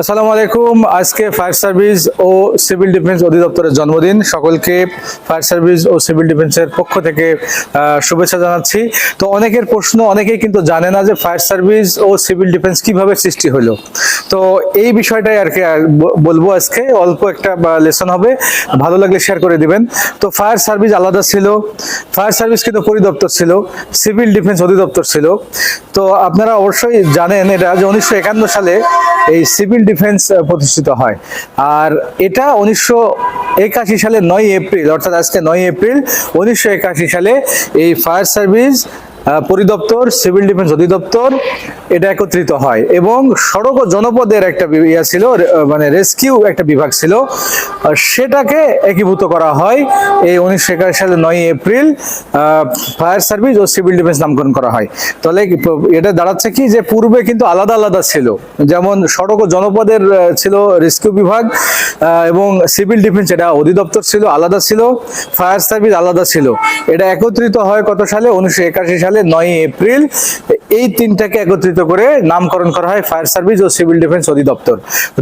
আসসালামু আলাইকুম। আজকে ফায়ার সার্ভিস ও সিভিল ডিফেন্স অধিদপ্তরের জন্মদিন। সকলকে ফায়ার সার্ভিস ও সিভিল ডিফেন্সের পক্ষ থেকে শুভেচ্ছা জানাচ্ছি। তো অনেকের প্রশ্ন, অনেকেই কিন্তু জানে না যে ফায়ার সার্ভিস ও সিভিল ডিফেন্স কীভাবে সৃষ্টি হলো। তো এই বিষয়টাই আর কি বলব আজকে। অল্প একটা লেসন হবে। ভালো লাগলে শেয়ার করে দিবেন। তো ফায়ার সার্ভিস আলাদা ছিল। ফায়ার সার্ভিস কিন্তু পরিদপ্তর ছিল, সিভিল ডিফেন্স অধিদপ্তর ছিল। তো আপনারা অবশ্যই জানেন এটা যে উনিশশো একান্ন সালে এই সিভিল ডিফেন্স প্রতিষ্ঠিত হয়। আর এটা উনিশশো একাশি সালে নয় এপ্রিল, অর্থাৎ আজকে নয় এপ্রিল, উনিশশো একাশি সালে এই ফায়ার সার্ভিস পরিদপ্তর, সিভিল ডিফেন্স অধিদপ্তর এটা একত্রিত হয়। এবং সড়ক ও জনপদের একটা ইয়া ছিল মানে রেস্কিউ একটা বিভাগ ছিল। সেটাকে একীভূত করা হয় এই উনিশশো একাশি সালে নয় এপ্রিল ফায়ার সার্ভিস ও সিভিল ডিফেন্স নামকরণ করা হয়। তাহলে এটা দাঁড়াচ্ছে কি যে পূর্বে কিন্তু আলাদা আলাদা ছিল। যেমন সড়ক ও জনপদের ছিল রেস্কিউ বিভাগ এবং সিভিল ডিফেন্স এটা অধিদপ্তর ছিল, আলাদা ছিল। ফায়ার সার্ভিস আলাদা ছিল। এটা একত্রিত হয় কত সালে? উনিশশো একাশি সালে নয় এপ্রিল। এই তিনটাকে করে নামকরণ করা হয় ফায়ার সার্ভিস ও সিভিল ডিফেন্স অধিদপ্তর। তো